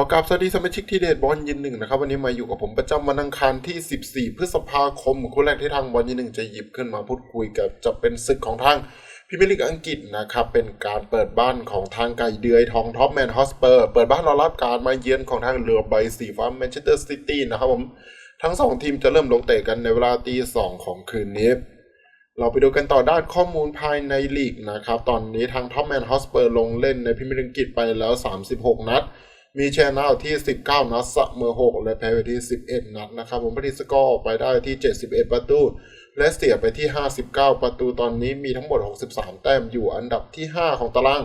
ขอกราบสวัสดีสมาชิกที่เดทบอลยินหนึ่งนะครับวันนี้มาอยู่กับผมประจำวันอังคารที่ 14 พฤษภาคมคู่แรกที่ทางบอลยินหนึ่งจะหยิบขึ้นมาพูดคุยกับจะเป็นศึกของทางพรีเมียร์ลีกอังกฤษนะครับเป็นการเปิดบ้านของทางไก่เดือยทองท็อปแมนฮอสเปอร์เปิดบ้านรอรับการมาเยือนของทางเรือใบสีฟ้าแมนเชสเตอร์ซิตี้นะครับผมทั้งสองทีมจะเริ่มลงเตะกันในเวลาตีสองของคืนนี้เราไปดูกันต่อด้านข้อมูลภายในลีกนะครับตอนนี้ทางท็อปแมนฮอสเปอร์ลงเล่นในพรีเมียร์ลีกอังกฤษไปแล้ว 36 นัด มีแชนะที่ 19 นัดเสมอ6 และแพ้ไปที่ 11 นัดนะครับผมปฏิสกอร์ออกไปได้ที่ 71 ประตู และเสียไปที่ 59 ประตูตอนนี้มีทั้งหมด 63 แต้มอยู่อันดับที่ 5 ของตาราง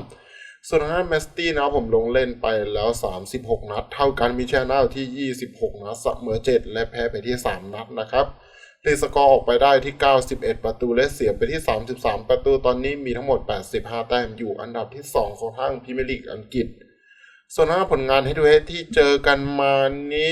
ส่วนทางด้านแมสตี้นะครับผมลงเล่นไปแล้ว 36 นัด เท่ากันมีแชนะที่ 26 นัดเสมอ 7 และแพ้ไปที่ 3 นัดนะครับตีสกอร์ออกไปได้ที่ 91 ประตูและเสียไปที่ 33 ประตูตอนนี้มีทั้งหมด 85 แต้มอยู่อันดับที่ 2 ของทางพรีเมียร์ลีกอังกฤษ ส่วนหน้าผลงานให้ดูที่เจอกันมานี้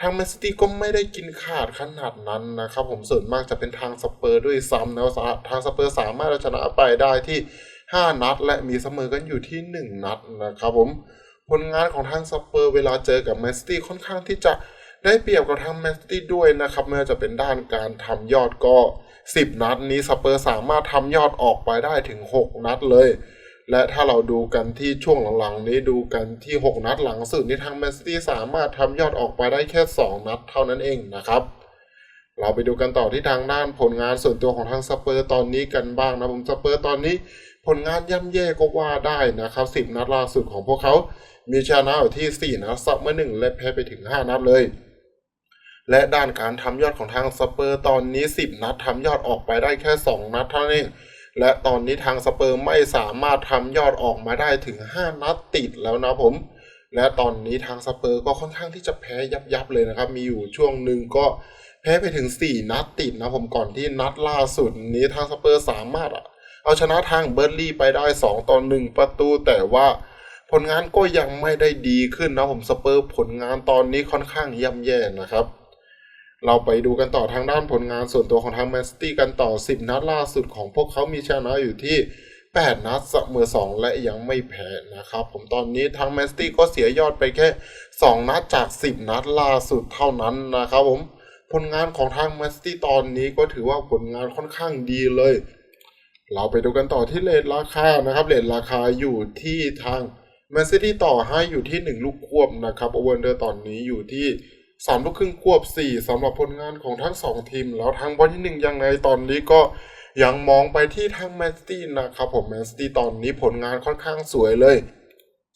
ทางแมนซิตี้ก็ไม่ได้กินขาดขนาดนั้นนะครับ ผมส่วนมากจะเป็นทางสเปอร์ด้วยซ้ำนะทางสเปอร์สามารถเอาชนะไปได้ที่ 5 นัด และมีเสมอกันอยู่ที่ 1 นัดนะครับผมผลงานของทางสเปอร์เวลาเจอกับแมนซิตี้ค่อนข้างที่จะได้เปรียบกับทางแมนซิตี้ด้วยนะครับไม่ว่าจะเป็นด้านการทำยอดก็ 10 นัดนี้สเปอร์สามารถทำยอดออกไปได้ถึง 6 นัดเลย และถ้าเราดูกันที่ช่วงหลังๆ นี้ดูกันที่ 6 นัดหลังสุดนี้ทางแมนซิตี้สามารถทำยอดออกไปได้แค่ 2 นัดเท่านั้นเองนะครับ เราไปดูกันต่อที่ทางด้านผลงานส่วนตัวของทางสเปอร์ตอนนี้กันบ้างนะผมสเปอร์ตอนนี้ผลงานย่ำแย่ก็ว่าได้นะครับ 10 นัดล่าสุดของพวกเขา มีชนะอยู่ที่ 4 นัดเสมอหนึ่งและแพ้ไปถึง 5 นัดเลย และด้านการทำยอดของทางสเปอร์ตอนนี้ 10 นัดทำยอดออกไปได้แค่ 2 นัดเท่านั้นเอง และตอนนี้ทางสเปอร์ไม่สามารถทำยอดออกมาได้ถึง 5 นัดติดแล้วนะผม และตอนนี้ทางสเปอร์ก็ค่อนข้างที่จะแพ้ยับยับเลยนะครับ มีอยู่ช่วงหนึ่งก็แพ้ไปถึง 4 นัดติดนะผมก่อนที่นัดล่าสุดนี้ทางสเปอร์สามารถเอาชนะทางเบอร์ลี่ไปได้ 2ต่อ1ประตู แต่ว่าผลงานก็ยังไม่ได้ดีขึ้นนะผมสเปอร์ผลงานตอนนี้ค่อนข้างย่ำแย่นะครับ เราไปดูกันต่อทางด้านผลงานส่วนตัวของทางแมนซิตี้กันต่อ 10 นัดล่าสุดของพวกเขามีชนะอยู่ที่ 8 นัดเสมอ2 และยังไม่แพ้นะครับ ผมตอนนี้ทางแมนซิตี้ก็เสียยอดไปแค่ 2 นัดจาก 10 นัดล่าสุดเท่านั้นนะครับผมผลงานของทางแมนซิตี้ตอนนี้ก็ถือว่าผลงานค่อนข้างดีเลย เราไปดูกันต่อที่เลทราคานะครับเลทราคาอยู่ที่ทางแมนซิตี้ต่อให้อยู่ที่ 1 ลูกควบนะครับโอเวอร์เดอร์ตอนนี้อยู่ที่ สามลูกครึ่งควบสี่สำหรับผลงานของทั้งสองทีม แล้วทางบอลที่หนึ่งยังไงตอนนี้ก็ยังมองไปที่ทางแมนซิตี้นะครับผมแมนซิตี้ตอนนี้ผลงานค่อนข้างสวยเลย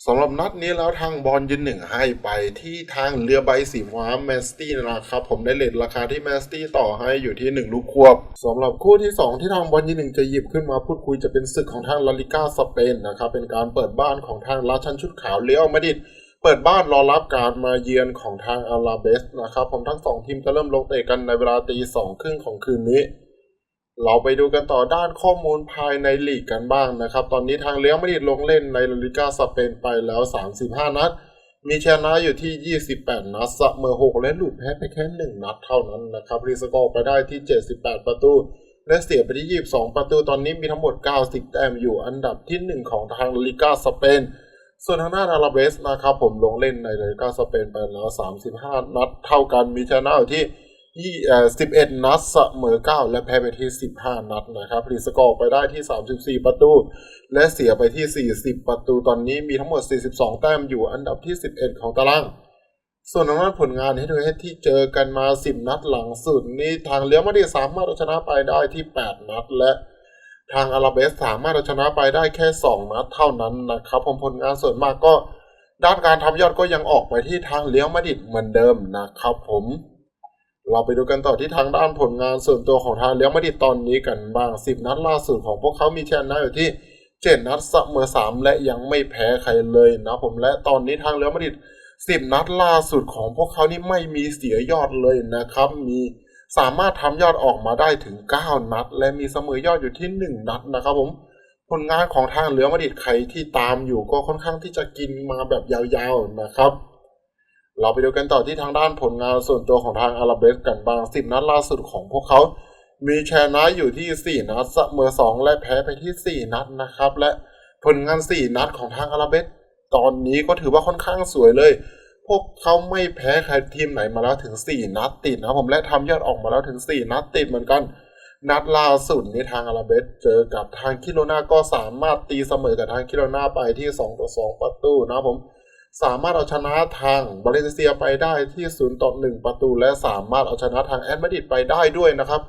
สำหรับนัดนี้แล้วทางบอลยืนหนึ่งให้ไปที่ทางเรือใบสีฟ้าแมนซิตี้นะครับผมได้เลทราคาที่แมนซิตี้ต่อให้อยู่ที่ 1 ลูกควบสำหรับคู่ที่ 2 ที่ทางบอลยืนหนึ่งจะหยิบขึ้นมาพูดคุยจะเป็นศึกของทางลาลิก้าสเปนนะครับเป็นการเปิดบ้านของทางราชันชุดขาวเลี้ยวมาดิด เปิดบ้านรอรับการมาเยือนของทางอาราเบสนะครับ ผมทั้งสองทีมจะเริ่มลงเตะกันในเวลาตีสองครึ่งของคืนนี้ เราไปดูกันต่อด้านข้อมูลภายในลีกกันบ้างนะครับ ตอนนี้ทางเลี้ยงมาดริดลงเล่นในลาลิก้าสเปนไปแล้ว 35 นัด มีชนะอยู่ที่ 28 นัดเสมอ6 และหลุดแพ้ไปแค่ 1 นัดเท่านั้นนะครับรีสกอร์ไปได้ที่ 78 ประตูและเสียไปที่ 22 ประตูตอนนี้มีทั้งหมด 90 แต้มอยู่อันดับที่ 1 ของทางลิก้าสเปน ส่วนทางด้านอาราเบสนะครับผมลงเล่นในลาลิก้าสเปนไปแล้ว 35 นัดเท่ากันมีชนะอยู่ที่ที่11นัดเสมอ9และแพ้ไปที่15นัดนะครับรีสกอร์ไปได้ที่34ประตู และเสียไปที่40ประตูตอนนี้มีทั้งหมด42แต้มอยู่อันดับที่11ของตาราง ส่วนทางด้านผลงานให้ดูให้ที่เจอกันมา10นัดหลังสุด นี้ทางเลี้ยวมาดริดสามารถเอาชนะไปได้ที่8นัดและ ทางอาราเบสสามารถเอาชนะไปได้แค่ 2 นัดเท่านั้นนะครับ ผมผลงานส่วนมากก็ ด้านการทำยอดก็ยังออกไปที่ทางเลี้ยวมาดิดเหมือนเดิมนะครับผมเราไปดูกันต่อที่ทางด้านผลงานส่วนตัวของทางเลี้ยวมาดิดตอนนี้กันบ้าง 10 นัดล่าสุดของพวกเขามีชนะอยู่ที่ 7 นัดเสมอ3 และยังไม่แพ้ใครเลยนะผมและตอนนี้ทางเลี้ยวมาดิด10 นัดล่าสุดของพวกเขานี่ไม่มีเสียยอดเลยนะครับ มี สามารถทำยอดออกมาได้ถึง 9 นัด และมีเสมอยอดอยู่ที่ 1 นัดนะครับผมผลงานของทางเรือมาดิดใครที่ตามอยู่ก็ค่อนข้างที่จะกินมาแบบยาวๆนะครับ เราไปดูกันต่อที่ทางด้านผลงานส่วนตัวของทางอาราเบสกันบ้าง 10 นัดล่าสุดของพวกเขา มีชนะอยู่ที่ 4 นัดเสมอ 2 และแพ้ไปที่ 4 นัดนะครับ และผลงาน 4 นัดของทางอาราเบสตอนนี้ก็ถือว่าค่อนข้างสวยเลย พวกเขาไม่แพ้ใครทีมไหนมาแล้วถึง 4 นัดติดนะครับผมและทำยอดออกมาแล้วถึง 4 นัดติดเหมือนกัน นัดล่าสุดนี้ทางอาราเบสเจอกับทางคิโรนาก็สามารถตีเสมอกับทางคิโรนาไปที่2ต่อ2ประตูนะครับผมสามารถเอาชนะทางบาเลนเซียไปได้ที่0ต่อ1ประตู และสามารถเอาชนะทางแอตมาดริดไปได้ด้วยนะครับ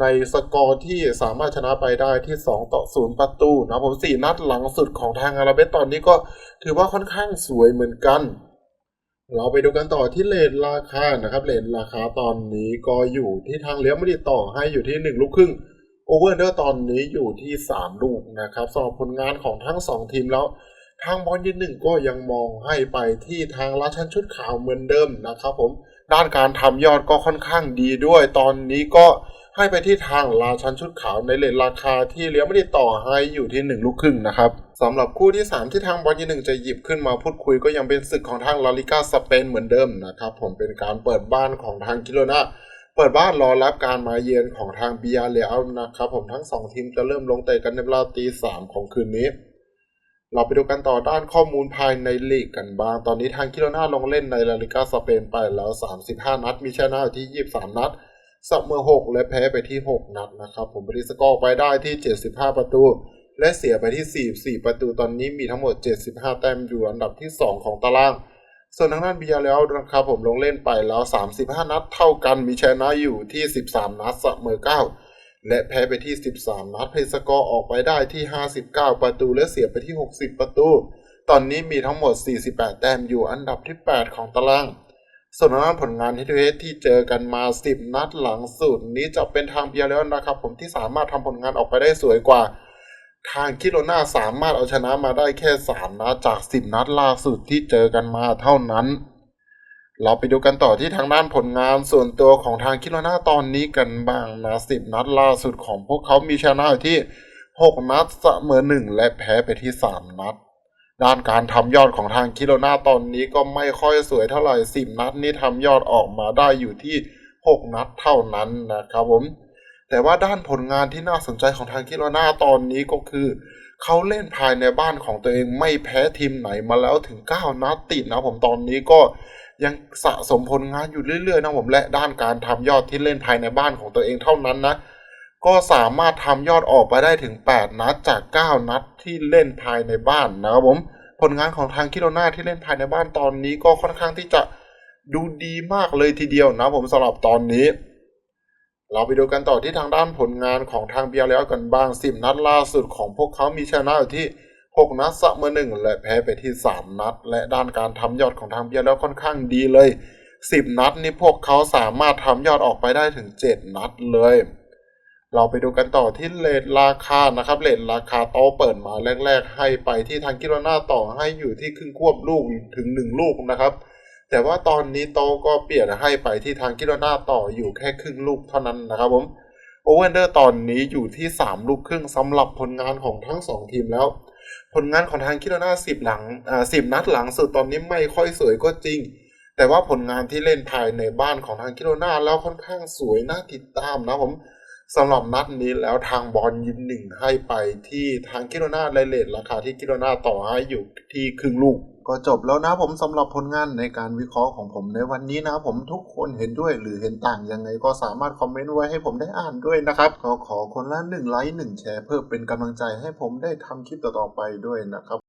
ในสกอร์ที่สามารถชนะไปได้ที่2ต่อ0ประตูนะผม4นัดหลังสุดของทางอาราเบสตอนนี้ก็ถือว่าค่อนข้างสวยเหมือนกัน เราไปดูกันต่อที่เลทราคานะครับเลทราคาตอนนี้ก็อยู่ที่ทางเลี้ยวไม่ไดีต่อให้อยู่ที่ 1 ลูกครึ่งโอเวอร์เดอร์ตอนนี้อยู่ที่ 3 ลูกนะครับสำหรับผลงานของทั้ง 2 ทีมแล้ว ทางบอลยืนหนึ่งก็ยังมองให้ไปที่ทางราชันชุดขาวเหมือนเดิมนะครับผมด้านการทำยอดก็ค่อนข้างดีด้วย ตอนนี้ก็ให้ไปที่ทางราชันชุดขาวในเลทราคาที่เลี้ยวไม่ได้ต่อให้อยู่ที่ 1 ลูกครึ่งนะครับ สำหรับคู่ที่ 3 ที่ทางบอลยืนหนึ่งจะหยิบขึ้นมาพูดคุยก็ยังเป็นศึกของทางลาลิกาสเปนเหมือนเดิมนะครับ ผมเป็นการเปิดบ้านของทางกิโลนาเปิดบ้านรอรับการมาเยือนของทางเบียร์เลียลนะครับผมทั้งสองทีมจะเริ่มลงเตะกันในเวลาตีสามของคืนนี้ เราไปดูกันต่อด้านข้อมูลภายในลีกกันบ้าง ตอนนี้ทางคิโรนาลงเล่นในลาลิกาสเปนไปแล้ว 35 นัด มีชนะอยู่ที่ 23 นัดเสมอ6และแพ้ไปที่ 6 นัดนะครับผมบริสกอร์ไปได้ที่ 75 ประตู และเสียไปที่ 44 ประตูตอนนี้มีทั้งหมด 75 แต้มอยู่อันดับที่ 2 ของตาราง ส่วนทางด้านเบียร์แล้วนะครับผมลงเล่นไปแล้ว 35 นัดเท่ากันมีชนะอยู่ที่ 13 นัดเสมอ 9 และแพ้ไปที่ 13 นัดเพสกอร์ออกไปได้ที่ 59 ประตูและเสียไปที่ 60 ประตู ตอนนี้มีทั้งหมด 48 แต้มอยู่อันดับที่ 8 ของตารางส่วนทางด้านผลงานที่เทที่เจอกันมา 10 นัดหลังสุดนี้จะเป็นทางเบียร์แล้วนะครับ ผมที่สามารถทำผลงานออกไปได้สวยกว่า ทางคิโรนาสามารถเอาชนะมาได้แค่ 3 นัดจาก 10 นัดล่าสุดที่เจอกันมาเท่านั้น เราไปดูกันต่อที่ทางด้านผลงานส่วนตัวของทางคิโรนาตอนนี้กันบ้างนะ10 นัดล่าสุดของพวกเขามีชนะอยู่ที่ 6 นัดเสมอ 1 และแพ้ไปที่ 3 นัด ด้านการทำยอดของทางคิโรนาตอนนี้ก็ไม่ค่อยสวยเท่าไหร่ 10 นัดนี้ทำยอดออกมาได้อยู่ที่ 6 นัดเท่านั้นนะครับผม แต่ว่าด้านผลงานที่น่าสนใจของทางคิโรนาตอนนี้ก็คือ เขาเล่นภายในบ้านของตัวเองไม่แพ้ทีมไหนมาแล้วถึง 9 นัดติดนะผมตอนนี้ก็ยังสะสมผลงานอยู่เรื่อยๆนะผมและด้านการทำยอดที่เล่นภายในบ้านของตัวเองเท่านั้นนะ ก็สามารถทำยอดออกไปได้ถึง 8 นัดจาก 9 นัดที่เล่นภายในบ้านนะครับผมผลงานของทางคิโรนาที่เล่นภายในบ้านตอนนี้ก็ค่อนข้างที่จะดูดีมากเลยทีเดียวนะผมสำหรับตอนนี้ เราไปดูกันต่อที่ทางด้านผลงานของทางเบียร์แล้วกันบ้าง 10 นัดล่าสุดของพวกเขามีชนะอยู่ที่ 6 นัดเสมอ1และแพ้ไปที่ 3 นัด และด้านการทำยอดของทางเบียร์แล้วค่อนข้างดีเลย 10 นัดนี่พวกเขาสามารถทำยอดออกไปได้ถึง 7 นัดเลย เราไปดูกันต่อที่เลทราคานะครับเลทราคาโตเปิดมาแรก ๆ ให้ไปที่ทางกิโลนาต่อให้อยู่ที่ครึ่งควบลูกถึง 1 ลูกนะครับ แต่ว่าตอนนี้โตก็เปลี่ยนให้ไปที่ทางกิโลนาต่ออยู่แค่ครึ่งลูกเท่านั้นนะครับผมโอเวนเดอร์ตอนนี้อยู่ที่ 3 ลูกครึ่งสำหรับผลงานของทั้ง 2 ทีมแล้ว ผลงานของทางคิโลนาสิบหลังอ่าสิบนัดหลังสุดตอนนี้ไม่ค่อยสวยก็จริง แต่ว่าผลงานที่เล่นภายในบ้านของทางคิโลนาแล้วค่อนข้างสวยน่าติดตามนะผม สำหรับนัดนี้แล้วทางบอลยินหนึ่งให้ไปที่ทางคิโลนาในเลทราคาที่คิโลนาต่อให้อยู่ที่ครึ่งลูก ก็จบแล้วนะผมสำหรับผลงานในการวิเคราะห์ของผมในวันนี้นะผมทุกคนเห็นด้วยหรือเห็นต่างยังไงก็สามารถคอมเมนต์ไว้ให้ผมได้อ่านด้วยนะครับก็ขอคนละหนึ่งไลค์หนึ่งแชร์เพื่อเป็นกำลังใจให้ผมได้ทำคลิปต่อๆไปด้วยนะครับ